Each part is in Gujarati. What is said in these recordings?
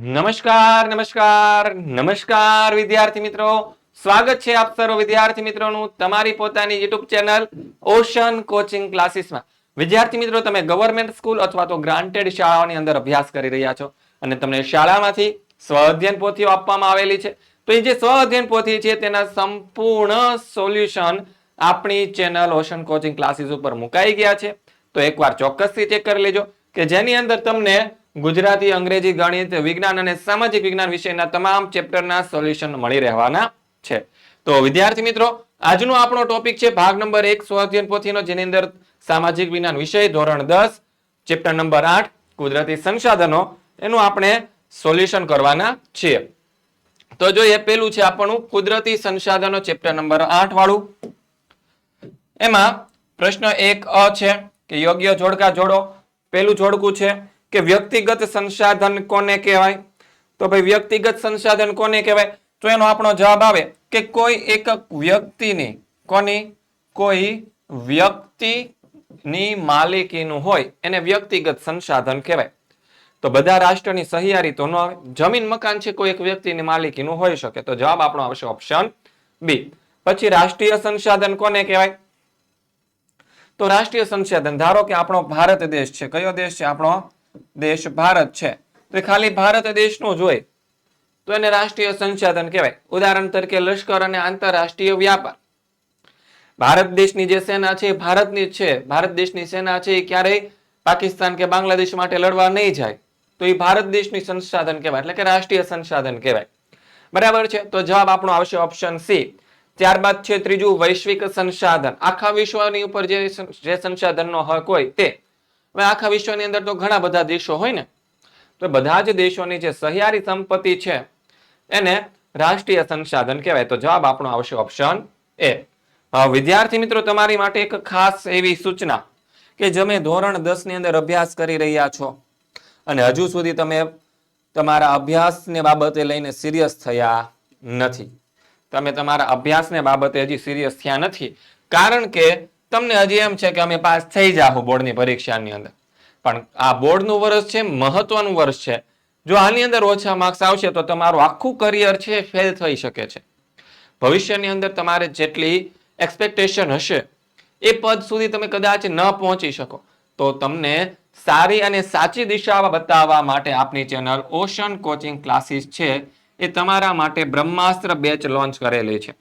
નમસ્કાર નમસ્કાર નમસ્કાર વિદ્યાર્થી મિત્રો. સ્વાગત છે આપ સર્વ વિદ્યાર્થી મિત્રોનું તમારી પોતાની યુટ્યુબ ચેનલ ઓશન કોચિંગ ક્લાસીસમાં વિદ્યાર્થી મિત્રો, તમે ગવર્મેન્ટ સ્કૂલ અથવા તો ગ્રાન્ટેડ શાળાઓની અંદર અભ્યાસ કરી રહ્યા છો અને તમને શાળામાંથી સ્વ અધ્યયન પોથીઓ આપવામાં આવેલી છે. તો એ જે સ્વ અધ્યયન પોથી છે, તેના સંપૂર્ણ સોલ્યુશન આપણી ચેનલ ઓશન કોચિંગ ક્લાસીસ ઉપર મુકાઈ ગયા છે. તો એકવાર ચોક્કસથી ચેક કરી લેજો કે જેની અંદર તમને ગુજરાતી, અંગ્રેજી, ગણિત, વિજ્ઞાન અને સામાજિક વિજ્ઞાન વિષયના તમામ ચેપ્ટરના સોલ્યુશન મળી રહેવાના છે. તો વિદ્યાર્થી મિત્રો, આજનો આપણો ટોપિક છે ભાગ નંબર એક સ્વાધ્યન પોથીનો, જેની અંદર સામાજિક વિજ્ઞાન વિષય ધોરણ દસ, ચેપ્ટર નંબર આઠ, કુદરતી સંસાધનો, એનું આપણે સોલ્યુશન કરવાના છીએ. તો જો એ પેલું છે આપણું કુદરતી સંસાધનો, ચેપ્ટર નંબર આઠ વાળું. એમાં પ્રશ્ન એક અ છે કે યોગ્ય જોડકા જોડો. પેલું જોડકું છે કે વ્યક્તિગત સંસાધન કોને કહેવાય? તો ભાઈ વ્યક્તિગત સંસાધન કોને કહેવાય? તો એનો આપણો જવાબ આવે કે કોઈ એક વ્યક્તિની, કોની? કોઈ વ્યક્તિની માલિકીનું હોય, એને વ્યક્તિગત સંસાધન કહેવાય. તો બધા રાષ્ટ્રની સહિયારી તો ન આવે. જમીન મકાન છે, કોઈ એક વ્યક્તિની માલિકીનું હોઈ શકે. તો જવાબ આપણો આવશે ઓપ્શન બી પછી રાષ્ટ્રીય સંસાધન કોને કહેવાય? તો રાષ્ટ્રીય સંસાધન. ધારો કે આપણો ભારત દેશ છે. કયો દેશ છે? આપણો દેશ ભારત છે. તો ખાલી ભારત દેશનું જ તો એને રાષ્ટ્રીય સંસાધન કહેવાય. ઉદાહરણ તરીકે લશ્કર અને આંતરરાષ્ટ્રીય વ્યાપાર. ભારત દેશની જે સેના છે ભારતની છે. ભારત દેશની સેના છે એ ક્યારેય પાકિસ્તાન કે બાંગ્લાદેશ માટે લડવા નહીં જાય. તો એ ભારત દેશની સંસાધન કહેવાય. એટલે કે રાષ્ટ્રીય સંસાધન કહેવાય. બરાબર છે? તો જવાબ આપણો આવશે ઓપ્શન સી ત્યારબાદ છે ત્રીજું વૈશ્વિક સંસાધન આખા વિશ્વની ઉપર જે જે સંસાધનનો હક હોય તે. હવે આખા વિશ્વની અંદર તો ઘણા બધા દેશો હોય ને, તો બધા જ દેશોની જે સહિયારી સંપત્તિ છે, એને રાષ્ટ્રીય સંસાધન કહેવાય. તો જવાબ આપણો આવશે ઓપ્શન એ વિદ્યાર્થી મિત્રો, તમારી માટે એક ખાસ એવી સૂચના કે તમે ધોરણ દસની અંદર અભ્યાસ કરી રહ્યા છો અને હજુ સુધી તમે તમારા અભ્યાસને બાબતે લઈને સિરિયસ થયા નથી. તમે તમારા અભ્યાસને બાબતે હજી સિરિયસ થયા નથી. કારણ કે તમને હજી એમ છે કે અમે પાસ થઈ જાઓ બોર્ડની પરીક્ષાની અંદર. પણ આ બોર્ડનું વર્ષ છે, મહત્વનું વર્ષ છે. જો આની અંદર ઓછા માર્ક્સ આવશે તો તમારું આખું કરિયર છે, ફેલ થઈ શકે છે. ભવિષ્યની અંદર તમારે જેટલી એક્સપેક્ટેશન હશે, એ પદ સુધી તમે કદાચ ન પહોંચી શકો. તો તમને સારી અને સાચી દિશા બતાવવા માટે આપની ચેનલ ઓશન કોચિંગ ક્લાસીસ છે. એ તમારા માટે બ્રહ્માસ્ત્ર બેચ લોન્ચ કરેલી છે.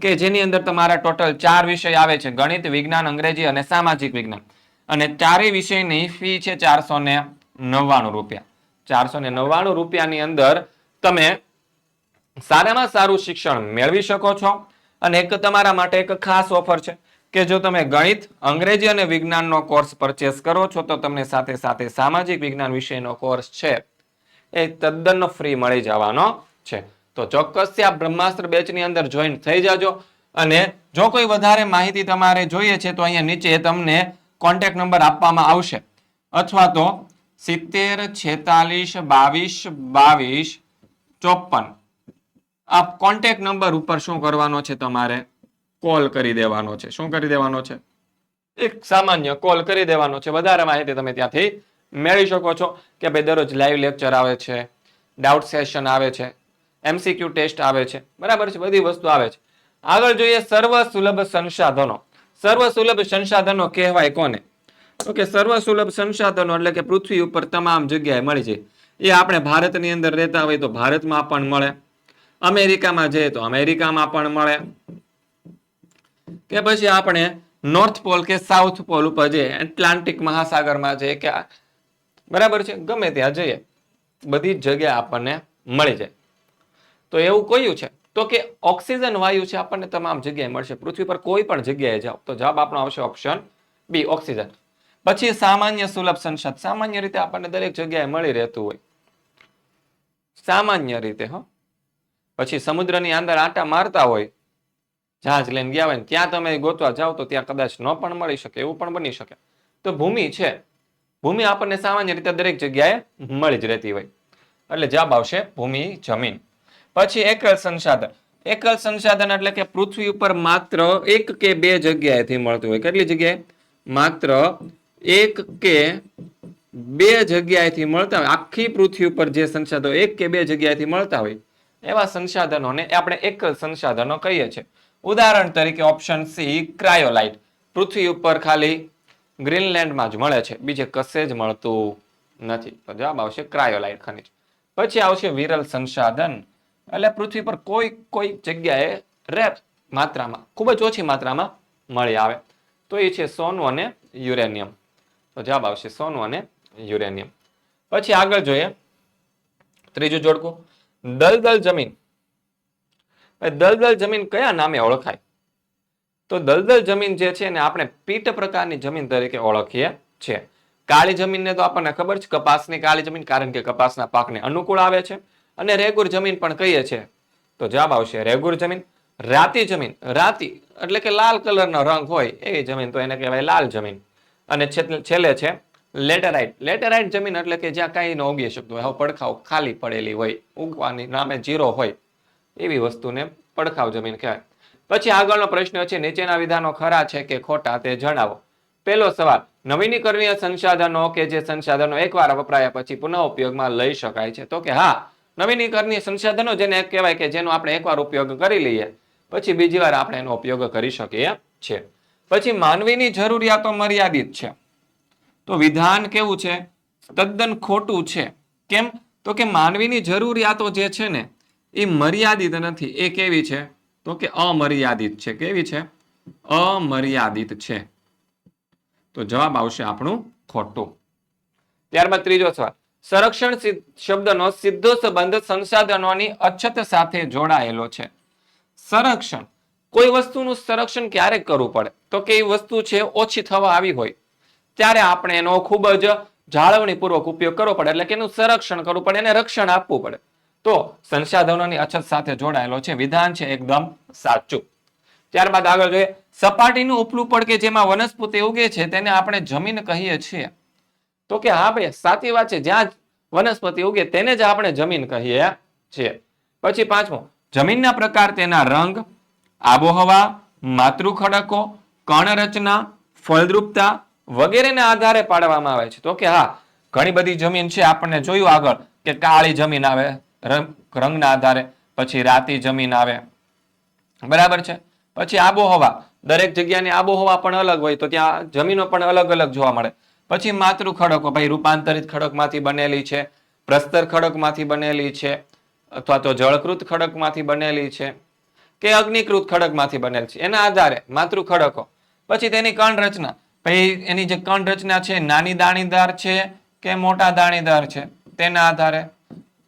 કે જેની અંદર તમારા ટોટલ ચાર વિષય આવે છે, ગણિત, વિજ્ઞાન, અંગ્રેજી અને સામાજિક વિજ્ઞાન. અને ચારેય વિષયની ફી છે ચારસો ને નવ્વાણું રૂપિયા. ચારસો ને નવ્વાણું રૂપિયાની અંદર તમે સારામાં સારું શિક્ષણ મેળવી શકો છો અને એક તમારા માટે એક ખાસ ઓફર છે કે જો તમે ગણિત, અંગ્રેજી અને વિજ્ઞાનનો કોર્સ પરચેસ કરો છો તો તમને સાથે સાથે સામાજિક વિજ્ઞાન વિષયનો કોર્સ છે એ તદ્દન ફ્રી મળી જવાનો છે. તો ચોક્કસથી આ બ્રહ્માસ્ત્ર બેચની અંદર જોઈન થઈ જાજો. અને જો કોઈ વધારે માહિતી તમારે જોઈએ છે તો અહીંયા નીચે તમને કોન્ટેક્ટ નંબર આપવામાં આવશે. અથવા તો સિત્તેર, છેતાલીસ, બાવીસ બાવીસ ચોપન આ કોન્ટેક નંબર ઉપર શું કરવાનો છે તમારે? કોલ કરી દેવાનો છે. શું કરી દેવાનો છે? એક સામાન્ય કોલ કરી દેવાનો છે. વધારે માહિતી તમે ત્યાંથી મેળવી શકો છો કે ભાઈ દરરોજ લાઈવ લેક્ચર આવે છે ડાઉટ સેશન આવે છે. એમસીક્યુ ટેસ્ટ આવે છે. બરાબર છે? બધી વસ્તુ આવે છે. આગળ જોઈએ સર્વ સુલભ સંસાધનો. સર્વ સુલભ સંસાધનો કહેવાય કોને? તો સર્વ સુલભ સંસાધનો એટલે કે પૃથ્વી ઉપર તમામ જગ્યાએ મળી જાય. એ આપણે ભારતની અંદર રહેતા હોય તો ભારતમાં પણ મળે. અમેરિકામાં જઈએ તો અમેરિકામાં પણ મળે. કે પછી આપણે નોર્થ પોલ કે સાઉથ પોલ ઉપર જઈએ. એટલાન્ટિક મહાસાગરમાં જઈએ કે બરાબર છે? ગમે ત્યાં જઈએ. બધી જ જગ્યાએ આપણને મળી જાય. તો એવું કયું છે? તો કે ઓક્સિજન વાયુ છે આપણને તમામ જગ્યાએ મળશે. પૃથ્વી પર કોઈ પણ જગ્યાએ જાઓ. તો જવાબ આપણો આવશે ઓપ્શન બી, ઓક્સિજન. પછી સામાન્ય સુલભ સંસદ સામાન્ય રીતે આપણને દરેક જગ્યાએ મળી રહેતું હોય. સામાન્ય રીતે, હો. પછી સમુદ્રની અંદર આંટા મારતા હોય, જહાજ લઈને ગયા હોય ત્યાં તમે ગોતવા જાઓ તો ત્યાં કદાચ ન પણ મળી શકે, એવું પણ બની શકે. તો ભૂમિ છે. ભૂમિ આપણને સામાન્ય રીતે દરેક જગ્યાએ મળી જ રહેતી હોય. એટલે જવાબ આવશે ભૂમિ જમીન. પછી એકલ સંસાધન. એકલ સંસાધન એટલે કે પૃથ્વી ઉપર માત્ર એક કે બે જગ્યાએથી મળતું હોય. કેટલી જગ્યાએ? માત્ર એક કે બે જગ્યાએથી મળતા હોય. આખી પૃથ્વી ઉપર જે સંસાધનો એક કે બે જગ્યાએથી મળતા હોય. એવા સંસાધનોને આપણે એક જ સંસાધનો કહીએ છીએ. ઉદાહરણ તરીકે ઓપ્શન સી ક્રાયોલાઇટ પૃથ્વી ઉપર ખાલી ગ્રીનલેન્ડમાં જ મળે છે. બીજે કશે જ મળતું નથી. તો જવાબ આવશે ક્રાયોલાઇટ ખનિજ. પછી આવશે વિરલ સંસાધન. એટલે પૃથ્વી પર કોઈ કોઈ જગ્યાએ રેર માત્રામાં, ખૂબ જ ઓછી માત્રામાં મળી આવે. તો એ છે સોનું અને યુરેનિયમ. તો જવાબ આવશે સોનું અને યુરેનિયમ. પછી આગળ જોઈએ. ત્રીજું જોડકું. દલદલ જમીન. દલદલ જમીન કયા નામે ઓળખાય? તો દલદલ જમીન જે છે ને આપણે પીટ પ્રકારની જમીન તરીકે ઓળખીએ છીએ. કાળી જમીનને તો આપણને ખબર છે, કપાસની કાળી જમીન, કારણ કે કપાસના પાકને અનુકૂળ આવે છે. અને રેગુર જમીન પણ કહીએ છીએ તો જવાબ આવશે રેગુર જમીન, રાતી જમીન. રાતી એટલે કે લાલ કલરનો રંગ હોય એવી જમીન તો એને કહેવાય લાલ જમીન. અને છેલ્લે છે લેટેરાઇટ. લેટેરાઇટ જમીન એટલે કે જ્યાં કાંઈ ન ઉગી શકતું હોય. પડખાવ ખાલી પડેલી હોય. ઉગવાની નામે જીરો હોય. એવી વસ્તુને પડખાવ જમીન કહેવાય. પછી આગળનો પ્રશ્ન છે, નીચેના વિધાનો ખરા છે કે ખોટા તે જણાવો. પહેલો સવાલ, નવીનીકરણીય સંસાધનો કે જે સંસાધનો એકવાર વપરાયા પછી પુનઃ ઉપયોગમાં લઈ શકાય છે? તો કે હા નવીનીકરણીય સંસાધનો જેને કહેવાય કે જેનો આપણે એકવાર ઉપયોગ કરી લઈએ, પછી બીજી વાર આપણે એનો ઉપયોગ કરી શકીએ છીએ. પછી માનવીની જરૂરિયાતો મર્યાદિત છે. તો વિધાન કેવું છે? તદ્દન ખોટું છે. કેમ? તો કે માનવીની જરૂરિયાતો જે છે ને, એ મર્યાદિત નથી. એ કેવી છે? તો કે અમર્યાદિત છે. કેવી છે? અમર્યાદિત છે. તો જવાબ આવશે આપણું ખોટું. ત્યારબાદ ત્રીજો સવાલ. સંરક્ષણ શબ્દનો સીધો સંબંધ સંસાધનોની અછત સાથે જોડાયેલો છે. સંરક્ષણ. કોઈ વસ્તુનું સંરક્ષણ ક્યારે કરવું પડે? તો કે એ વસ્તુ છે ઓછી થવા આવી હોય. ત્યારે આપણે એનો ખૂબ જ જાળવણીપૂર્વક ઉપયોગ કરવો પડે. એટલે કે એનું સંરક્ષણ કરવું પડે એને રક્ષણ આપવું પડે. તો સંસાધનોની અછત સાથે જોડાયેલો છે. વિધાન છે એકદમ સાચું. ત્યારબાદ આગળ જોઈએ. સપાટીનું ઉપલું પડ કે જેમાં વનસ્પતિ ઉગે છે, તેને આપણે જમીન કહીએ છીએ. તો કે હા ભાઈ, સાચી વાત છે. જ્યાં વનસ્પતિ ઉગે તેને જ આપણે જમીન કહીએ છીએ. પછી પાંચમો, જમીનના પ્રકાર તેના રંગ, આબોહવા માતૃ ખડકો કણ કણરચના, ફળદ્રુપતા વગેરેના આધારે પાડવામાં આવે છે. તો કે હા, ઘણી બધી જમીન છે. આપણને જોયું આગળ કે કાળી જમીન આવે, રંગ, રંગના આધારે. પછી રાતી જમીન આવે. બરાબર છે? પછી આબોહવા. દરેક જગ્યાની આબોહવા પણ અલગ હોય તો ત્યાં જમીનો પણ અલગ અલગ જોવા મળે. પછી માતૃ ખડકો, ભાઈ, રૂપાંતરિત ખડકમાંથી બનેલી છે, પ્રસ્તર ખડકમાંથી બનેલી છે, અથવા તો જળકૃત ખડકમાંથી બનેલી છે, કે અગ્નિકૃત ખડકમાંથી બનેલ છે. એના આધારે માતૃ ખડકો. પછી તેની કણ રચના. ભાઈ, એની જે કણ રચના છે, નાની દાણીદાર છે કે મોટા દાણીદાર છે? તેના આધારે.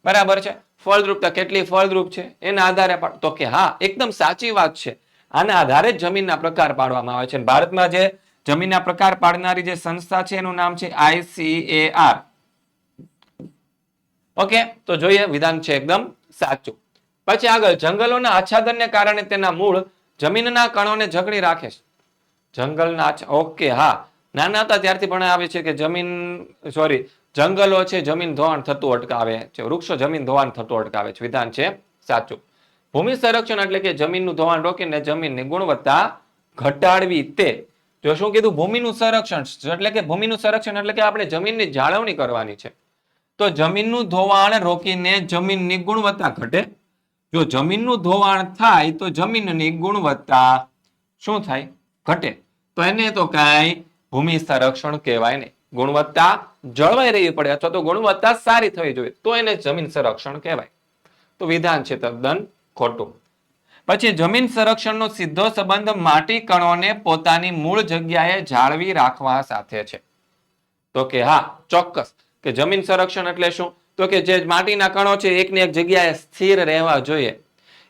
બરાબર છે? ફળદ્રુપતા કેટલી ફળદ્રુપ છે? એના આધારે પણ. તો કે હા, એકદમ સાચી વાત છે. આના આધારે જમીનના પ્રકાર પાડવામાં આવે છે. ભારતમાં જે જમીનના પ્રકાર પાડનારી જે સંસ્થા છે, એનું નામ છે આઈસીએઆર ઓકે, તો જોઈએ વિધાન છે એકદમ સાચું. પછી આગળ, જંગલોના આચ્છાદનને કારણે તેના મૂળ જમીનના કણોને જગણી રાખે છે. જંગલના ઓકે, હા. નાના હતા ત્યારથી પણ આવે છે કે જમીન, સોરી, જંગલો છે, જમીન ધોવાણ થતું અટકાવે છે. વૃક્ષો જમીન ધોવાણ થતું અટકાવે છે. વિધાન છે સાચું. ભૂમિ સંરક્ષણ એટલે કે જમીનનું ધોવાણ રોકીને જમીનની ગુણવત્તા ઘટાડવી તે જો શું કીધું? ભૂમિનું સંરક્ષણ એટલે કે ભૂમિનું સંરક્ષણ એટલે કે આપણે જમીનની જાળવણી કરવાની છે. તો જમીનનું ધોવાણ રોકીને જમીનની ગુણવત્તા ઘટે. જો જમીનનું ધોવાણ થાય, તો જમીનની ગુણવત્તા શું થાય? ઘટે. તો એને તો કાંઈ ભૂમિ સંરક્ષણ કહેવાય નહીં. ગુણવત્તા જળવાઈ રહેવી પડે અથવા તો ગુણવત્તા સારી થવી જોઈએ, તો એને જમીન સંરક્ષણ કહેવાય. તો વિધાન છે તદ્દન ખોટું. પછી જમીન સંરક્ષણનો સીધો સંબંધ માટી કણોને પોતાની મૂળ જગ્યાએ જાળવી રાખવા સાથે છે. તો કે હા, ચોક્કસ. કે જમીન સંરક્ષણ એટલે શું? તો કે જે માટીના કણો છે, એકની એક જગ્યાએ સ્થિર રહેવા જોઈએ.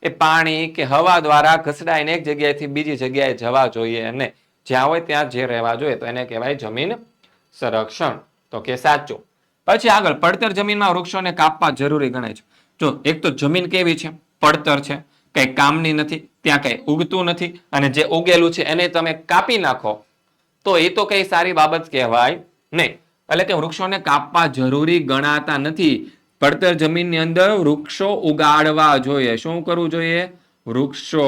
એ પાણી કે હવા દ્વારા ઘસડાઈને એક જગ્યાએથી બીજી જગ્યાએ જવા જોઈએ અને જ્યાં હોય ત્યાં જે રહેવા જોઈએ, તો એને કહેવાય જમીન સંરક્ષણ. તો કે સાચું. પછી આગળ, પડતર જમીનમાં વૃક્ષોને કાપવા જરૂરી ગણાય છે. જો, એક તો જમીન કેવી છે? પડતર છે. કઈ કામની નથી, ત્યાં કઈ ઉગતું નથી અને જે ઉગેલું છે એને તમે કાપી નાખો. તો એ તો કઈ સારી બાબત કહેવાય નહીં. એટલે કે વૃક્ષોને કાપવા જરૂરી ગણાતા નથી. પડતર જમીનની અંદર વૃક્ષો ઉગાડવા જોઈએ. શું કરવું જોઈએ? વૃક્ષો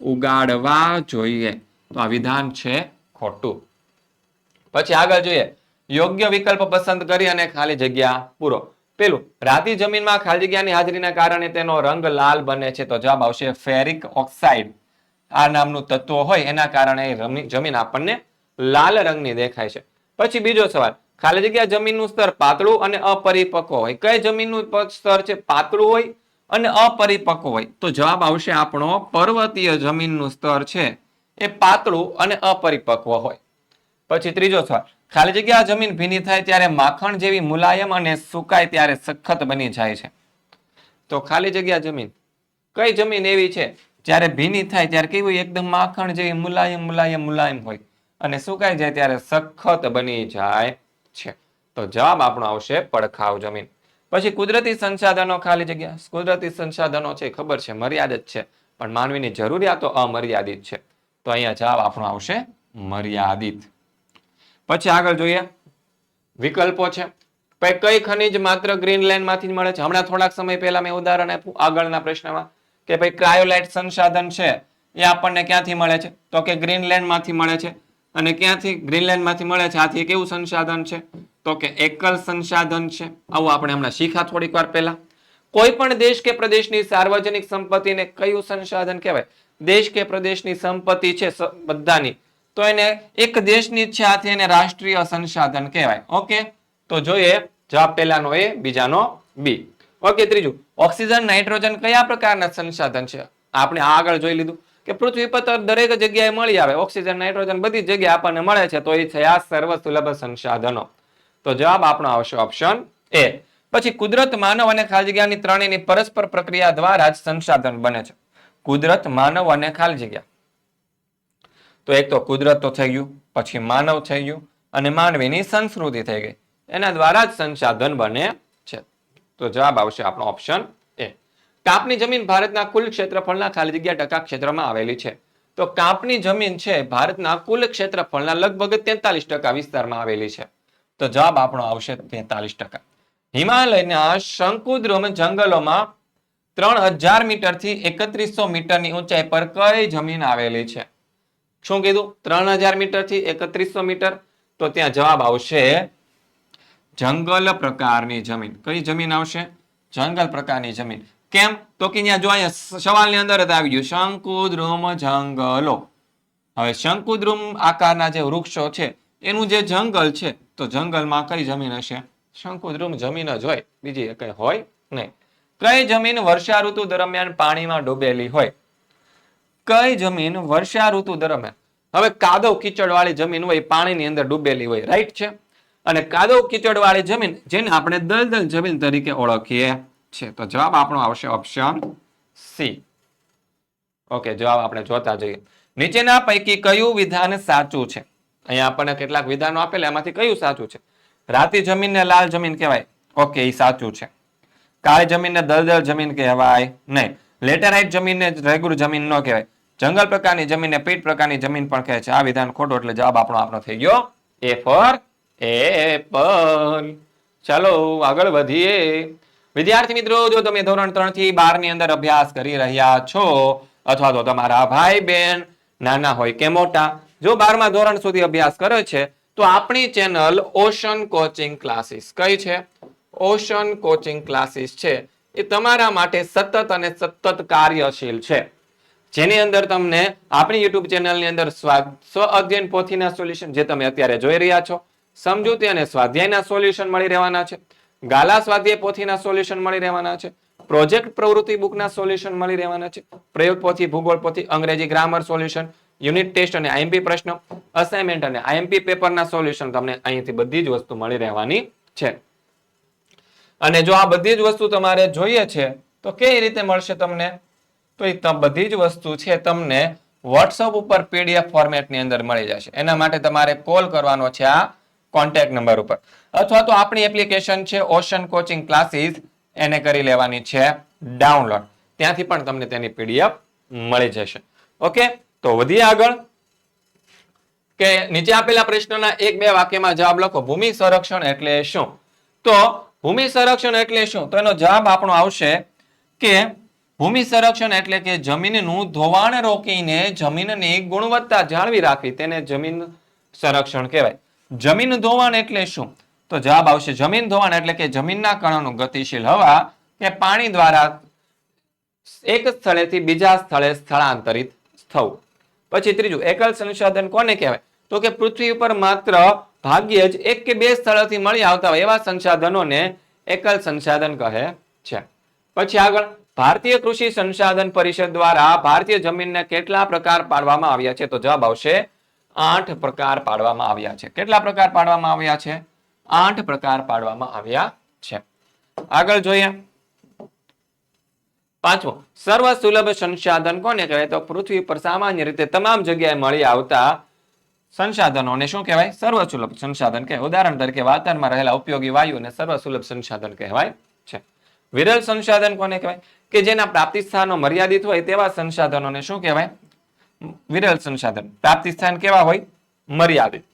ઉગાડવા જોઈએ. તો આ વિધાન છે ખોટું. પછી આગળ જોઈએ. યોગ્ય વિકલ્પ પસંદ કરી અને ખાલી જગ્યા પૂરો. પેલું, રાતી જમીનમાં ખાલી જગ્યાની હાજરીના કારણે તેનો રંગ લાલ બને છે. તો જવાબ આવશે ફેરિક ઓક્સાઇડ. આ નામનું તત્વ હોય, એના કારણે જમીન આપણને લાલ રંગની દેખાય છે. પછી બીજો સવાલ, ખાલી જગ્યા જમીનનું સ્તર પાતળું અને અપરિપક્વ હોય. કઈ જમીનનું સ્તર છે? પાતળું હોય અને અપરિપક્વ હોય. તો જવાબ આવશે આપણો પર્વતીય જમીનનું સ્તર છે. એ પાતળું અને અપરિપક્વ હોય. પછી ત્રીજો સવાલ ખાલી જગ્યા જમીન ભીની થાય ત્યારે માખણ જેવી મુલાયમ અને સુકાય ત્યારે સખત બની જાય છે. તો ખાલી જગ્યા જમીન. કઈ જમીન એવી છે જ્યારે ભીની થાય ત્યારે કેવી હોય? એકદમ માખણ જેવી મુલાયમ મુલાયમ મુલાયમ હોય અને સુકાઈ જાય ત્યારે સખત બની જાય છે. તો જવાબ આપણો આવશે પડખાવ જમીન. પછી કુદરતી સંસાધનો ખાલી જગ્યા. કુદરતી સંસાધનો છે, ખબર છે, મર્યાદિત છે, પણ માનવીની જરૂરિયાતો અમર્યાદિત છે. તો અહીંયા જવાબ આપણો આવશે મર્યાદિત. પછી આગળ જોઈએ. વિકલ્પો છે. પછી કઈ ખનિજ માત્ર ગ્રીનલેન્ડમાંથી મળે છે? હમણાં થોડાક સમય પહેલા મેં ઉદાહરણ આપ્યું આગળના પ્રશ્નમાં કે ભાઈ ક્રાયોલાઇટ સંસાધન છે, એ આપણને ક્યાંથી મળે છે? તો કે ગ્રીનલેન્ડમાંથી મળે છે. અને ક્યાંથી ગ્રીનલેન્ડમાંથી મળે છે? આથી કેવું સંસાધન છે? તો કે એકલ સંસાધન છે. આવું આપણે હમણાં શીખા થોડીક વાર પહેલા. કોઈ પણ દેશ કે પ્રદેશની સાર્વજનિક સંપત્તિને કયું સંસાધન કહેવાય? દેશ કે પ્રદેશની સંપત્તિ છે બધાની. તો એને એક દેશની ઈચ્છાથી એને રાષ્ટ્રીય સંસાધન કહેવાય. ઓકે તો જોઈએ જવાબ પહેલાનો એ, બીજાનો બી. ઓકે ત્રીજું. ઓક્સિજન, નાઇટ્રોજન કયા પ્રકારના સંસાધન છે? આપણે આગળ જોઈ લીધું કે પૃથ્વી પર દરેક જગ્યાએ મળી આવે. ઓક્સિજન, નાઇટ્રોજન બધી જગ્યાએ આપણને મળે છે, તો એ આ સર્વ સુલભ સંસાધનો. તો જવાબ આપણો આવશે ઓપ્શન એ પછી કુદરત, માનવ અને ખાલી જગ્યાની ત્રણેયની પરસ્પર પ્રક્રિયા દ્વારા જ સંસાધન બને છે. કુદરત, માનવ અને ખાલી જગ્યા. તો એક તો કુદરત તો થઈ ગયું, પછી માનવ થઈ ગયું અને માનવીની સંસ્કૃતિ થઈ ગઈ. એના દ્વારા જ સંસાધન બને છે. તો જવાબ આવશે આપણો ઓપ્શન એ. કાપની જમીન ભારતના કુલ ક્ષેત્રફળના ખાલી જગ્યા ટકા ક્ષેત્રમાં આવેલી છે. તો કાપની જમીન છે ભારતના કુલ ક્ષેત્રફળના લગભગ તેતાલીસ ટકા વિસ્તારમાં આવેલી છે. તો જવાબ આપણો આવશે તેતાલીસ ટકા. હિમાલયના શંકુદ્રુમ જંગલોમાં ત્રણ હજાર મીટરથી એકત્રીસો મીટરની ઊંચાઈ પર કઈ જમીન આવેલી છે? શું કીધું? ત્રણ હજાર મીટરથી એકત્રીસો મીટર. તો ત્યાં જવાબ આવશે જંગલ પ્રકારની જમીન. કઈ જમીન આવશે? જંગલ પ્રકારની જમીન. કેમ? તો કે અહીંયા જો અહીંયા સવાલની અંદર જ આવી ગયું. શંકુદ્રુમ જંગલો. હવે શંકુદ્રુમ આકારના જે વૃક્ષો છે, એનું જે જંગલ છે, તો જંગલમાં કઈ જમીન હશે? શંકુદ્રુમ જમીન જ હોય. બીજી કઈ હોય નહીં. કઈ જમીન વર્ષા ઋતુ દરમિયાન પાણીમાં ડૂબેલી હોય? કઈ જમીન વર્ષા ઋતુ દરમિયાન? હવે કાદવ કીચડવાળી જમીન હોય પાણીની અંદર ડૂબેલી હોય રાઈટ છે? અને કાદવ કીચડવાળી જમીન જેને આપણે દલદલ જમીન તરીકે ઓળખીએ છીએ. તો જવાબ આપણો આવશે ઓપ્શન સી ઓકે જવાબ આપણે જોતા જઈએ. નીચેના પૈકી કયું વિધાન સાચું છે? અહીંયા આપણને કેટલાક વિધાનો આપેલા, એમાંથી કયું સાચું છે? રાતી જમીનને લાલ જમીન કહેવાય. ઓકે એ સાચું છે. કાળી જમીનને દલદલ જમીન કહેવાય નહીં. લેટેરાઇટ જમીનને રેગુલર જમીન ન કહેવાય. જંગલ પ્રકારની જમીનને પીટ પ્રકારની જમીન પણ કહે છે. આ વિધાન ખોટું એટલે જવાબ આપણો આપણો થઈ ગયો. એ ફોર એપલ ચાલો, આગળ વધીએ. વિદ્યાર્થી મિત્રો, જો તમે ધોરણ ત્રણથી બારની અંદર અભ્યાસ કરી રહ્યા છો, અથવા તો તમારા ભાઈ બહેન નાના હોય કે મોટા, જો બારમા ધોરણ સુધી અભ્યાસ કરે છે, તો આપણી ચેનલ ઓશન કોચિંગ ક્લાસીસ કઈ છે? ઓશન કોચિંગ ક્લાસીસ છે. એ તમારા માટે સતત અને સતત કાર્યશીલ છે. જેની અંદર તમને આપણી યુટ્યુબ ચેનલની અંદર સ્વા- સ્વ અધ્યયન પોથીના સોલ્યુશન જે તમે અત્યારે જોઈ રહ્યા છો, સમજૂતી અને સ્વાધ્યાયના સોલ્યુશન મળી રહેવાના છે, ગાલા સ્વાધ્યાય પોથીના સોલ્યુશન મળી રહેવાના છે, પ્રોજેક્ટ પ્રવૃત્તિ બુકના સોલ્યુશન મળી રહેવાના છે, પ્રયોગ પોથી, ભૂગોળ પોથી, અંગ્રેજી ગ્રામર સોલ્યુશન, યુનિટ ટેસ્ટ અને આઈએમપી પ્રશ્નો અસાઇનમેન્ટ અને આઈએમપી પેપરના સોલ્યુશન તમને અહીંથી બધી જ વસ્તુ મળી રહેવાની છે. અને જો આ બધી જ વસ્તુ તમારે જોઈએ છે, તો કઈ રીતે મળશે તમને? તો એ બધી જ વસ્તુ છે તમને વોટ્સઅપ ઉપર પીડીએફ ફોર્મેટની અંદર મળી જશે. એના માટે તમારે કોલ કરવાનો છે આ કોન્ટેક્ટ નંબર ઉપર. અથવા તો આપણી એપ્લિકેશન છે ઓશન કોચિંગ ક્લાસીસ એને કરી લેવાની છે ડાઉનલોડ ત્યાંથી પણ તમને તેની પીડીએફ મળી જશે. ઓકે? તો વધીએ આગળ. કે નીચે આપેલા પ્રશ્નના એક બે વાક્યમાં જવાબ લખો. ભૂમિ સંરક્ષણ એટલે શું? તો ભૂમિ સંરક્ષણ એટલે શું? તો એનો જવાબ આપણો આવશે કે ભૂમિ સંરક્ષણ એટલે કે જમીનનું ધોવાણ રોકીને જમીનની ગુણવત્તા જાળવી રાખવી. તેને જમીન સંરક્ષણ કહેવાય. જમીન ધોવાણ એટલે શું? તો જવાબ આવશે, જમીન ધોવાણ એટલે કે જમીનના કણોનું ગતિશીલ હવા કે પાણી દ્વારા એક સ્થળેથી બીજા સ્થળે સ્થળાંતરિત થવું. પછી ત્રીજું, એકલ સંશોધન કોને કહેવાય? તો કે પૃથ્વી ઉપર માત્ર ભાગ્યે જ એક કે બે સ્થળોથી મળી આવતા હોય એવા સંસાધનોને એકલ સંસાધન કહે છે. પછી આગળ ભારતીય કૃષિ સંસાધન પરિષદ દ્વારા ભારતીય જમીનને કેટલા પ્રકાર પાડવામાં આવ્યા છે? તો જવાબ આવશે, આઠ પ્રકાર પાડવામાં આવ્યા છે. કેટલા પ્રકાર પાડવામાં આવ્યા છે? આઠ પ્રકાર પાડવામાં આવ્યા છે. આગળ જોઈએ. પાંચમો સર્વ સુલભ સંસાધન કોને કહેવાય? તો પૃથ્વી પર સામાન્ય રીતે તમામ જગ્યાએ મળી આવતા સંસાધનોને શું કહેવાય? સર્વ સુલભ સંસાધન કહેવાય. ઉદાહરણ તરીકે વાતાવરણમાં રહેલા ઉપયોગી વાયુને સર્વ સુલભ સંસાધન કહેવાય છે. વિરલ સંસાધન કોને કહેવાય? કે જેના પ્રાપ્તિ સ્થાનો મર્યાદિત હોય તેવા સંસાધનોને શું કહેવાય? વિરલ સંસાધન. પ્રાપ્તિ સ્થાન કેવા હોય? મર્યાદિત.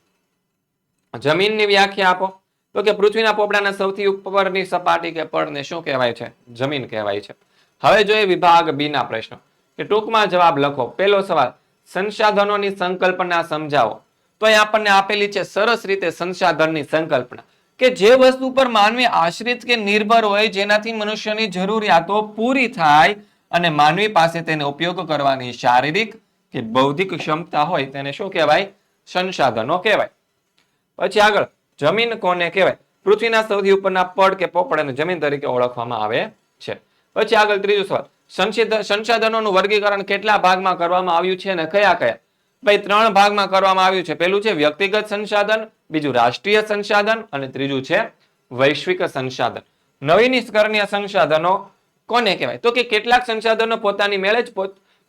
જમીનની વ્યાખ્યા આપો. તો કે પૃથ્વીના પોપડાના સૌથી ઉપરની સપાટી કે પડને શું કહેવાય છે? જમીન કહેવાય છે. હવે જોઈએ વિભાગ બી ના પ્રશ્નો. કે ટૂંકમાં જવાબ લખો. પહેલો સવાલ, સંસાધનોની સંકલ્પના સમજાવો. તો એ આપણને આપેલી છે સરસ રીતે સંસાધનની સંકલ્પના. કે જે વસ્તુ પર માનવી આશ્રિત કે નિર્ભર હોય જેનાથી મનુષ્યની જરૂરિયાતો પૂરી થાય અને માનવી પાસે તેને ઉપયોગ કરવાની શારીરિક કે બૌદ્ધિક ક્ષમતા હોય તેને શું કહેવાય? સંસાધનો કહેવાય. પછી આગળ, જમીન કોને કહેવાય? પૃથ્વીના સૌથી ઉપરના પડ કે પોપડાને જમીન તરીકે ઓળખવામાં આવે છે. પછી આગળ ત્રીજો સવાલ સંસાધનોનું વર્ગીકરણ કેટલા ભાગમાં કરવામાં આવ્યું છે અને કયા કયા? ભાઈ, ત્રણ ભાગમાં કરવામાં આવ્યું છે. પેલું છે વ્યક્તિગત સંસાધન બીજું રાષ્ટ્રીય સંસાધન અને ત્રીજું છે વૈશ્વિક સંસાધન નવીનીકરણીય સંસાધનો કોને કહેવાય? તો કે કેટલાક સંસાધનો પોતાની મેળે જ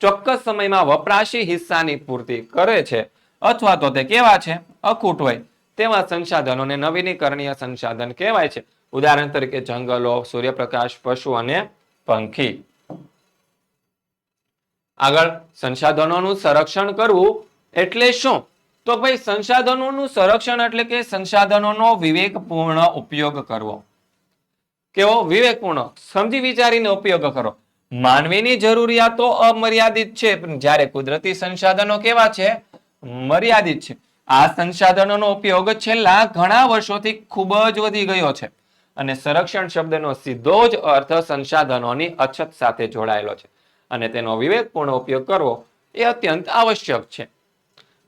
ચોક્કસ સમયમાં વપરાશી હિસ્સાની પૂર્તિ કરે છે. અથવા તો તે કેવા છે? અખૂટ હોય. તેવા સંસાધનોને નવીનીકરણીય સંસાધન કહેવાય છે. ઉદાહરણ તરીકે જંગલો, સૂર્યપ્રકાશ, પશુ અને પંખી. આગળ સંસાધનોનું સંરક્ષણ કરવું એટલે શું? તો ભાઈ સંસાધનોનું સંરક્ષણ એટલે કે સંસાધનોનો વિવેકપૂર્ણ ઉપયોગ કરવો. કેવો? વિવેકપૂર્ણ. સમજી વિચારીને ઉપયોગ કરો. માનવીની જરૂરિયાતો અમર્યાદિત છે, પણ જ્યારે કુદરતી સંસાધનો કેવા છે? મર્યાદિત છે. આ સંસાધનોનો ઉપયોગ છેલ્લા ઘણા વર્ષોથી ખૂબ જ વધી ગયો છે અને સંરક્ષણ શબ્દનો સીધો જ અર્થ સંસાધનોની અછત સાથે જોડાયેલો છે અને તેનો વિવેકપૂર્ણ ઉપયોગ કરવો એ અત્યંત આવશ્યક છે.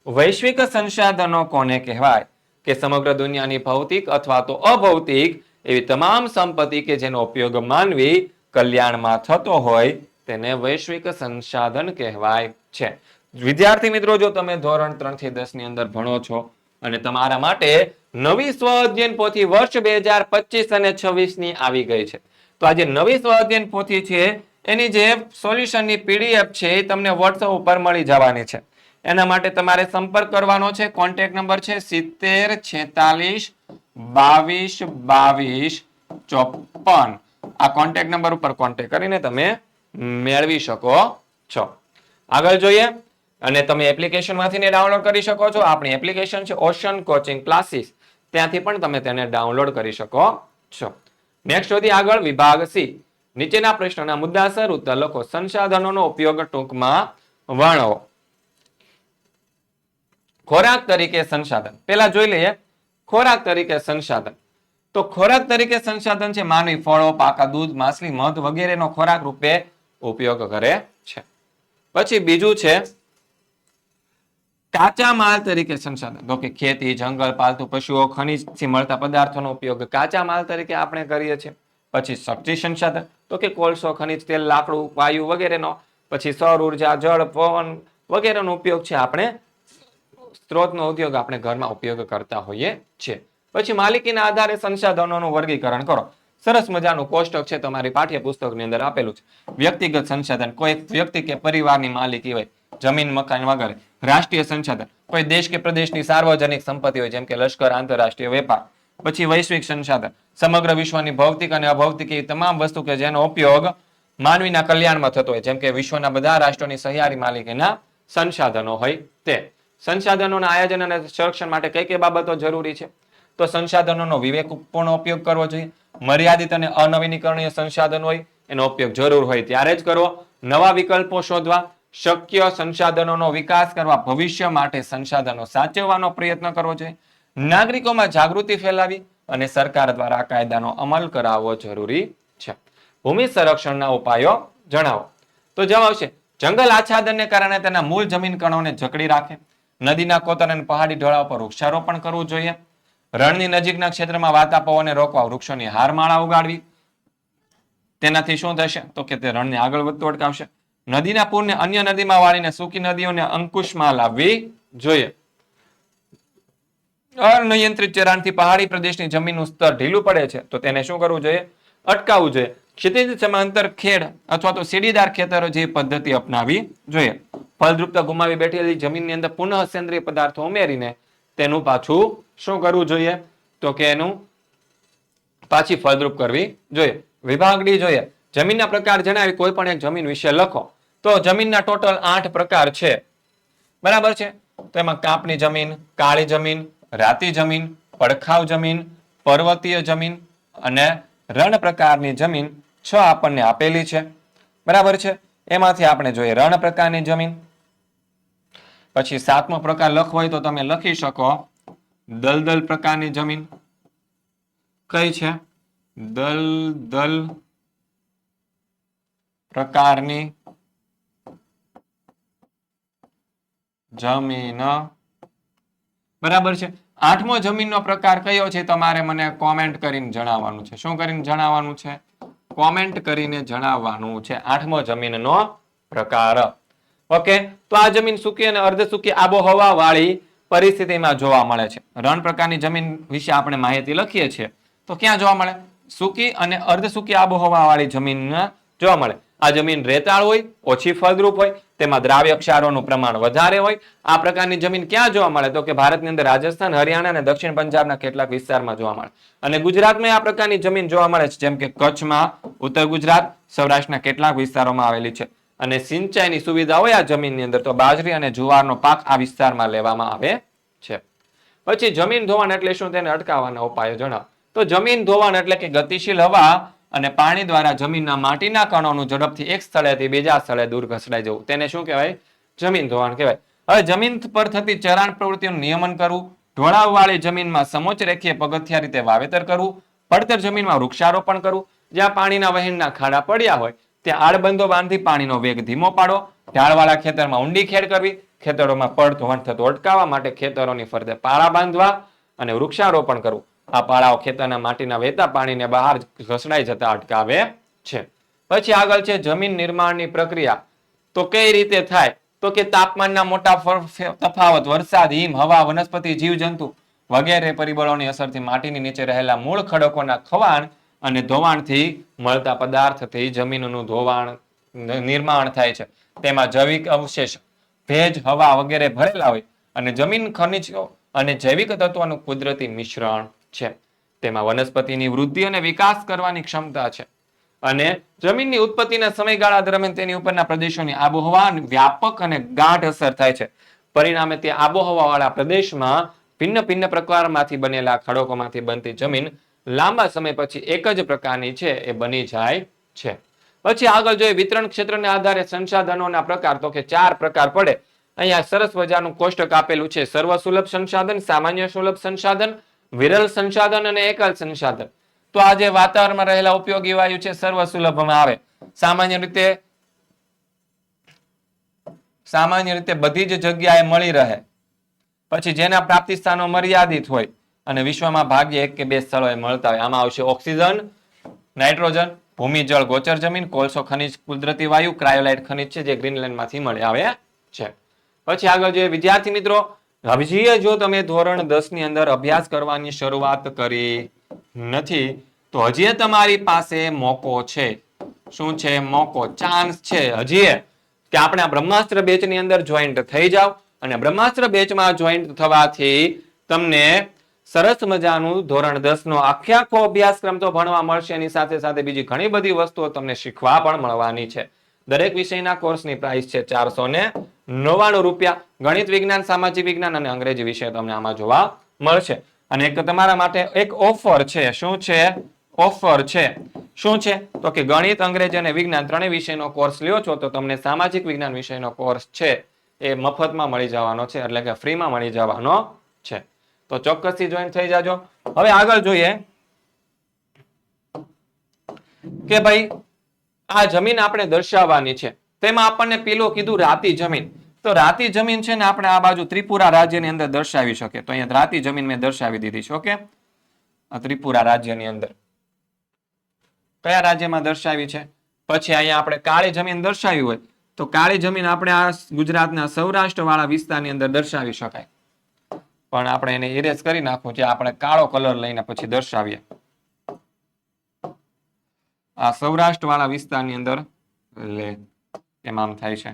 વૈશ્વિક સંસાધનો કોને કહેવાય? કે સમગ્ર દુનિયાની ભૌતિક અથવા તો અભૌતિક એવી તમામ સંપત્તિ કે જેનો ઉપયોગ માનવી કલ્યાણમાં થતો હોય તેને વૈશ્વિક સંસાધન કહેવાય છે. વિદ્યાર્થી મિત્રો, જો તમે ધોરણ ત્રણથી દસની અંદર ભણો છો અને તમારા માટે નવી સ્વ અધ્યયન પોથી વર્ષ બે હજાર પચીસ અને છવ્વીસની આવી ગઈ છે, તો આજે નવી સ્વ અધ્યયન પોથી છે, એની જે સોલ્યુશનની પીડીએફ છે એ તમને વોટ્સઅપ ઉપર મળી જવાની છે. એના માટે તમારે સંપર્ક કરવાનો છે. કોન્ટેક્ટ નંબર છે સિત્તેર, છેતાલીસ, બાવીસ બાવીસ ચોપન આ કોન્ટેક્ટ નંબર ઉપર કોન્ટેક્ટ કરીને તમે મેળવી શકો છો. આગળ જોઈએ. અને તમે એપ્લિકેશનમાંથી ડાઉનલોડ કરી શકો છો. આપણી એપ્લિકેશન છે ઓશન કોચિંગ ક્લાસીસ ત્યાંથી પણ તમે તેને ડાઉનલોડ કરી શકો છો. નેક્સ્ટ સુધી આગળ વિભાગ સી. નીચેના પ્રશ્નોના મુદ્દાસર ઉત્તર લખો. સંસાધનોનો ઉપયોગ ટૂંકમાં વર્ણવો. ખોરાક તરીકે સંસાધન. પેલા જોઈ લઈએ, ખોરાક તરીકે સંસાધન. તો ખોરાક તરીકે સંસાધન છે, માનવી ફળો, પાકા દૂધ, માછલી, મધ વગેરેનો ખોરાક રૂપે ઉપયોગ કરે છે. પછી બીજું છે, કાચા માલ તરીકે સંસાધન. તો કે ખેતી, જંગલ, પાલતુ પશુઓ, ખનિજથી મળતા પદાર્થોનો ઉપયોગ કાચા માલ તરીકે આપણે કરીએ છીએ. પછી શક્તિ સંસાધન. તો કે કોલસો, ખનિજ, તેલ, લાકડું, વાયુ વગેરેનો. પછી સૌર ઊર્જા, જળ, પવન વગેરેનો ઉપયોગ છે આપણે સ્ત્રોતનો ઉદ્યોગ આપણે ઘરમાં ઉપયોગ કરતા હોઈએ છીએ. પછી માલિકીના આધારે સંસાધનોનું વર્ગીકરણ કરો. સરસ મજાનું કોષ્ટક છે તમારી પાઠ્યપુસ્તકની અંદર આપેલું છે. વ્યક્તિગત સંસાધન, કોઈ વ્યક્તિ કે પરિવારની માલિકી હોય, જમીન, મકાન વગેરે, રાષ્ટ્રીય સંસાધન, કોઈ દેશ કે પ્રદેશની સાર્વજનિક સંપત્તિ હોય, જેમ કે લશ્કર, આંતરરાષ્ટ્રીય વેપાર, પછી વૈશ્વિક સંસાધન, સમગ્ર વિશ્વની ભૌતિક અને અભૌતિક એવી તમામ વસ્તુ કે જેનો ઉપયોગ માનવીના કલ્યાણમાં થતો હોય, જેમ કે વિશ્વના બધા રાષ્ટ્રોની સહિયારી માલિકીના સંસાધનો હોય તે. સંસાધનોના આયોજન અને સંરક્ષણ માટે કઈ કઈ બાબતો જરૂરી છે? તો સંસાધનોનો વિવેકપૂર્ણ ઉપયોગ કરવો જોઈએ. મર્યાદિત અને અનવીનીકરણીય સંસાધન હોય, એનો ઉપયોગ જરૂર હોય. ત્યારે જ કરવો નવા વિકલ્પો શોધવા. શક્ય સંસાધનોનો વિકાસ કરવા. ભવિષ્ય માટે સંસાધનો સાચવવાનો પ્રયત્ન કરવો જોઈએ. નાગરિકોમાં જાગૃતિ ફેલાવી અને સરકાર દ્વારા કાયદાનો અમલ કરાવવો જરૂરી છે. ભૂમિ સંરક્ષણના ઉપાયો જણાવો. તો જવાબ આવશે. જંગલ આચ્છાદનને કારણે તેના મૂળ જમીન કણોને જકડી રાખે. નદીના કોતર અને પહાડી ઢોળાવ પર વૃક્ષારોપણ કરવું જોઈએ. રણની નજીકના ક્ષેત્રમાં વાતા પવનને રોકવા વૃક્ષોની હારમાળા ઉગાડવી. તેનાથી શું થશે? તો કે તે રણને આગળ વધતું અટકાવશે. નદીના પૂરને અન્ય નદીમાં વાળીને સૂકી નદીઓને અંકુશમાં લાવવી જોઈએ. અનિયંત્રિત ચરાણથી પહાડી પ્રદેશની જમીનનું સ્તર ઢીલું પડે છે, તો તેને શું કરવું જોઈએ? અટકાવવું જોઈએ. ક્ષિતિજ સમાંતર ખેડ અથવા તો સીડીદાર ખેતરો જે પદ્ધતિ અપનાવી જોઈએ. ફળદ્રુપતા ગુમાવી બેઠેલી જમીનની અંદર પુનઃ સેન્દ્રિય પદાર્થો ઉમેરીને તેનું પાછું શું કરવું જોઈએ? તો કે એનું પાછી ફળદ્રુપ કરવી જોઈએ. વિભાગ ડી જોઈએ. જમીનના પ્રકાર જણાવી, કોઈ પણ એક જમીન વિશે લખો. તો જમીનના ટોટલ આઠ પ્રકાર છે. બરાબર છે? તો એમાં કાપની જમીન, કાળી જમીન, રાતી જમીન, પડખાવ જમીન, પર્વતીય જમીન અને રણ પ્રકારની જમીન છ આપણને આપેલી છે. બરાબર છે? એમાંથી આપણે જોઈએ રણ પ્રકારની જમીન. પછી સાતમો પ્રકાર લખવો હોય તો તમે લખી શકો દલદલ પ્રકારની જમીન. કઈ છે? દલદલ પ્રકારની જમીન. બરાબર છે. આઠમો જમીનનો પ્રકાર કયો છે? તમારે મને કોમેન્ટ કરીને જણાવવાનું છે. શું કરીને જણાવવાનું છે? કોમેન્ટ કરીને જણાવવાનું છે. આઠમો જમીનનો પ્રકાર. ઓકે, તો આ જમીન સૂકી અને અર્ધ સૂકી આબોહવા વાળી પરિસ્થિતિમાં જોવા મળે છે. રણ પ્રકારની જમીન વિશે આપણે માહિતી લખીએ છીએ. તો ક્યાં જોવા મળે? સૂકી અને અર્ધ સૂકી આબોહવા વાળી જમીન જોવા મળે. આ જમીન રેતાળ હોય, ઓછી ફળદ્રુપ હોય તેમાં દ્રાવ્ય ક્ષારોનું પ્રમાણ વધારે હોય. આ પ્રકારની જમીન ક્યાં જોવા મળે? તો કે ભારતની અંદર રાજસ્થાન, હરિયાણા અને દક્ષિણ પંજાબના કેટલાક વિસ્તારમાં જોવા મળે. અને ગુજરાતમાં આ પ્રકારની જમીન જોવા મળે છે, જેમ કે કચ્છમાં, ઉત્તર ગુજરાત, સૌરાષ્ટ્રના કેટલાક વિસ્તારોમાં આવેલી છે. અને સિંચાઈની સુવિધા હોય આ જમીનની અંદર તો બાજરી અને જુવારનો પાક આ વિસ્તારમાં લેવામાં આવે છે. પછી જમીન ધોવાણ એટલે શું? તેને અટકાવવાના ઉપાયો જણાવો. તો જમીન ધોવાણ એટલે કે ગતિશીલ હવા અને પાણી દ્વારા જમીનના માટીના કણોનું ઝડપથી એક સ્થળેથી બીજા સ્થળે દૂર ઘસડાઈ જવું. તેને શું કહેવાય? જમીન ધોવાણ કહેવાય. હવે જમીન પર થતી ચરાણ પ્રવૃત્તિનું નિયમન કરવું, ઢોળાવવાળી જમીનમાં સમોચ્ચ રેખીય પગથિયા રીતે વાવેતર કરવું, પડતર જમીનમાં વૃક્ષારોપણ કરવું. જ્યાં પાણીના વહેણના ખાડા પડ્યા હોય, ત્યાં આડબંધો બાંધી પાણીનો વેગ ધીમો પાડો. ઢાળવાળા ખેતરમાં ઊંડી ખેડ કરવી. ખેતરોમાં પડ ધોવાણ થતું અટકાવવા માટે ખેતરોની ફરતે પાળા બાંધવા અને વૃક્ષારોપણ કરવું. આ પાળાઓ ખેતરના માટીના વહેતા પાણીને બહાર ઘસડાઈ જતા અટકાવે છે. પછી આગળ છે જમીન નિર્માણની પ્રક્રિયા. તો કઈ રીતે થાય? તો કે તાપમાનના મોટા તફાવત, વરસાદ, હિમ, હવા, વનસ્પતિ, જીવજંતુ વગેરે પરિબળોની અસરથી માટીની નીચે રહેલા મૂળ ખડકોના ખવાણ અને ધોવાણથી મળતા પદાર્થથી જમીનનું ધોવાણ નિર્માણ થાય છે. તેમાં જૈવિક અવશેષ, ભેજ, હવા વગેરે ભરેલા હોય અને જમીન ખનિજો અને જૈવિક તત્વોનું કુદરતી મિશ્રણ છે. તેમાં વનસ્પતિની વૃદ્ધિ અને વિકાસ કરવાની ક્ષમતા છે. અને જમીનની ઉત્પત્તિના સમયગાળા દરમિયાન તેની ઉપરના પ્રદેશોની આબોહવા વ્યાપક અને ગાઢ અસર થાય છે. પરિણામે તે આબોહવા વાળા પ્રદેશમાં ભિન્ન ભિન્ન પ્રકારમાંથી બનેલા ખડકોમાંથી બનતી જમીન લાંબા સમય પછી એક જ પ્રકારની છે, એ બની જાય છે. પછી આગળ જોઈએ વિતરણ ક્ષેત્રને આધારે સંસાધનોના પ્રકાર, તો કે ચાર પ્રકાર પડે. અહીંયા સરસ મજાનું કોષ્ટક આપેલું છે. સર્વ સુલભ સંસાધન, સામાન્ય સુલભ સંસાધન વિરલ સંસાધન અને એકલ સંસાધન. તો આ જે વાતાવરણમાં રહેલા ઉપયોગી વાયુ છે, સર્વ સુલભમાં આવે. સામાન્ય રીતે સામાન્ય રીતે બધી જ જગ્યાએ મળી રહે. પછી જેના પ્રાપ્તિ સ્થાનો મર્યાદિત હોય, અને વિશ્વમાં ભાગ્યે એક કે બે સ્થળોએ મળતા હોય, આમાં આવશે ઓક્સિજન, નાઇટ્રોજન ભૂમિજળ ગોચર જમીન, કોલસો, ખનિજ, કુદરતી વાયુ, ક્રાયોલાઇટ ખનિજ છે, જે ગ્રીનલેન્ડમાંથી મળી આવે છે. પછી આગળ જોઈએ વિદ્યાર્થી મિત્રો હજી જો તમે ધોરણ દસની અંદર અભ્યાસ કરવાની શરૂઆત કરી નથી, તો હજીએ તમારી પાસે મોકો છે. શું છે મોકો? ચાન્સ છે. હજીએ કે આપણે આ બ્રહ્માસ્ત્ર બેચની અંદર જોઈન્ટ થઈ જાઓ અને બ્રહ્માસ્ત્ર બેચમાં જોઈન્ટ થવાથી તમને સરસ મજાનું ધોરણ દસ નો આખે આખો અભ્યાસક્રમ તો ભણવા મળશે. એની સાથે સાથે બીજી ઘણી બધી વસ્તુઓ તમને શીખવા પણ મળવાની છે. દરેક વિષયના કોર્સની પ્રાઇસ છે ચારસો ને નવ્વાણું રૂપિયા ગણિત વિજ્ઞાન, સામાજિક વિજ્ઞાન અને અંગ્રેજી વિષય તમને આમાં જોવા મળશે. અને એક તમારા માટે એક ઓફર છે. શું છે? ઓફર છે. શું છે? તો કે ગણિત, અંગ્રેજી અને વિજ્ઞાન ત્રણેય વિષયનો કોર્સ લ્યો છો તો તમને સામાજિક વિજ્ઞાન વિષયનો કોર્સ છે એ મફતમાં મળી જવાનો છે, એટલે કે ફ્રીમાં મળી જવાનો છે. તો ચોક્કસથી જોઈન થઈ જાજો. હવે આગળ જોઈએ કે ભાઈ, આ જમીન આપણે દર્શાવવાની છે. તેમાં આપણને પેલું કીધું રાતી જમીન. તો રાતી જમીન છે ને આપણે આ બાજુ ત્રિપુરા રાજ્યની અંદર દર્શાવી શકે તો અહીંયા રાતી જમીન મેં દર્શાવી દીધી છે, ઓકે? ત્રિપુરા રાજ્યની અંદર. કયા રાજ્યમાં દર્શાવી છે? પછી અહીંયા આપણે કાળી જમીન દર્શાવી હોય, તો કાળી જમીન આપણે આ ગુજરાતના સૌરાષ્ટ્ર વાળા વિસ્તારની અંદર દર્શાવી શકાય. પણ આપણે એને ઇરેઝ કરી નાખવું છે આપણે કાળો કલર લઈને પછી દર્શાવીએ. આ સૌરાષ્ટ્ર વાળા વિસ્તારની અંદર લે. એમ આમ થાય છે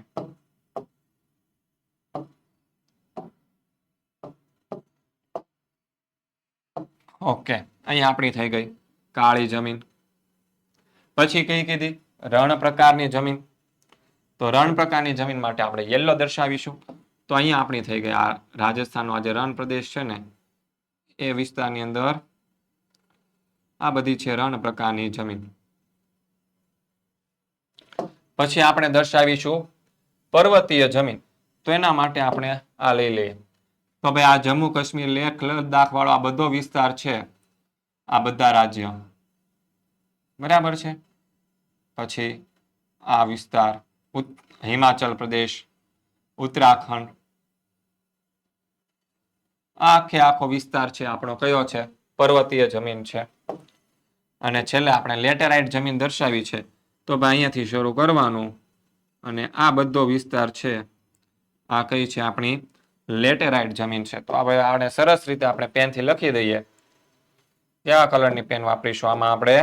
ઓકે અહીં આપણી થઈ ગઈ કાળી જમીન પછી કઈ કીધી, રણ પ્રકારની જમીન. તો રણ પ્રકારની જમીન માટે આપણે યલો દર્શાવીશું. તો અહીંયા આપણી થઈ ગઈ આ રાજસ્થાનનો જે રણ પ્રદેશ છે ને, એ વિસ્તારની અંદર આ બધી છે રણ પ્રકારની જમીન. પછી આપણે દર્શાવીશું પર્વતીય જમીન. તો એના માટે આપણે આ લઈ લઈએ. તો ભાઈ આ જમ્મુ કાશ્મીર લેખ લદ્દાખ વાળો આ બધો વિસ્તાર છે. આ બધા રાજ્ય. બરાબર છે? પછી આ વિસ્તાર હિમાચલ પ્રદેશ, ઉત્તરાખંડ. આખે આખો વિસ્તાર છે આપણો. કયો છે? પર્વતીય જમીન છે. અને છેલ્લે આપણે લેટેરાઇટ જમીન દર્શાવી છે. તો ભાઈ અહીંયાથી શરૂ કરવાનું. અને આ બધો વિસ્તાર છે, આ કઈ છે આપણી લેટેરાઇટ જમીન છે. તો આપણે સરસ રીતે આપણે પેનથી લખી દઈએ. કેવા કલરની પેન વાપરીશું? આમાં આપણે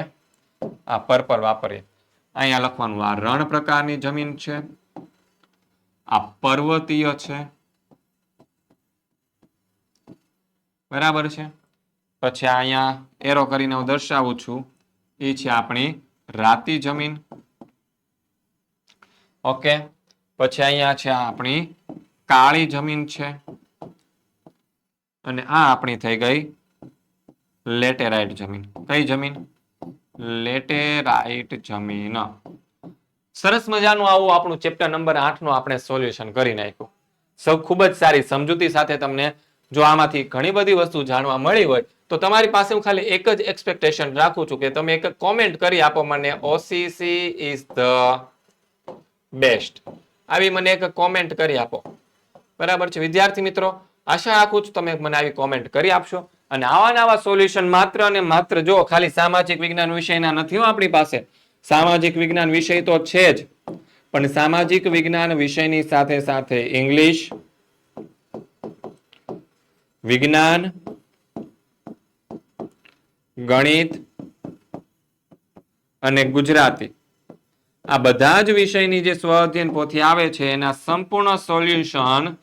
આ પર્પલ વાપરીએ. અહીંયા લખવાનું આ રણ પ્રકારની જમીન છે. આ પર્વતીય છે. બરાબર છે? પછી અહીંયા એરો કરીને હું દર્શાવું છું. એ છે આપણી રાતી જમીન. ઓકે, પછી અહીંયા છે આપણી કાળી જમીન છે. અને આ આપણી થઈ ગઈ લેટેરાઇટ જમીન. કઈ જમીન? લેટેરાઇટ જમીન. સરસ મજાનું આવું આપણું ચેપ્ટર નંબર આઠનું આપણે સોલ્યુશન કરી નાખ્યું. સૌ ખૂબ જ સારી સમજૂતી સાથે તમને જો આમાંથી ઘણી બધી વસ્તુ જાણવા મળી હોય, તો તમારી પાસે હું ખાલી એક જ એક્સપેક્ટેશન રાખું છું કે તમે એક કોમેન્ટ કરી આપો મને ઓસીસી ઇઝ ધ બેસ્ટ આવી મને એક કોમેન્ટ કરી આપો. બરાબર છે? વિદ્યાર્થી મિત્રો, આશા રાખું છું તમે મને આવી કોમેન્ટ કરી આપશો. અને આવા નવા સોલ્યુશન માત્ર અને માત્ર જો ખાલી સામાજિક વિજ્ઞાન વિષયના નથી આપણી પાસે. સામાજિક વિજ્ઞાન વિષય તો છે જ. પણ સામાજિક વિજ્ઞાન વિષયની સાથે સાથે ઇંગ્લિશ વિજ્ઞાન, ગણિત અને ગુજરાતી. આ બધા જ વિષયની જે સ્વ અધ્યયન પોથી આવે છે, એના સંપૂર્ણ સોલ્યુશન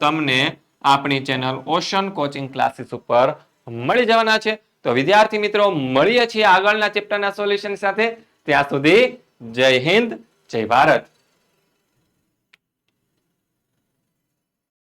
તમને આપણી ચેનલ ઓશન કોચિંગ ક્લાસીસ ઉપર મળી જવાના છે. તો વિદ્યાર્થી મિત્રો, મળીએ છીએ આગળના ચેપ્ટરના સોલ્યુશન સાથે. ત્યાં સુધી જય હિન્દ, જય ભારત.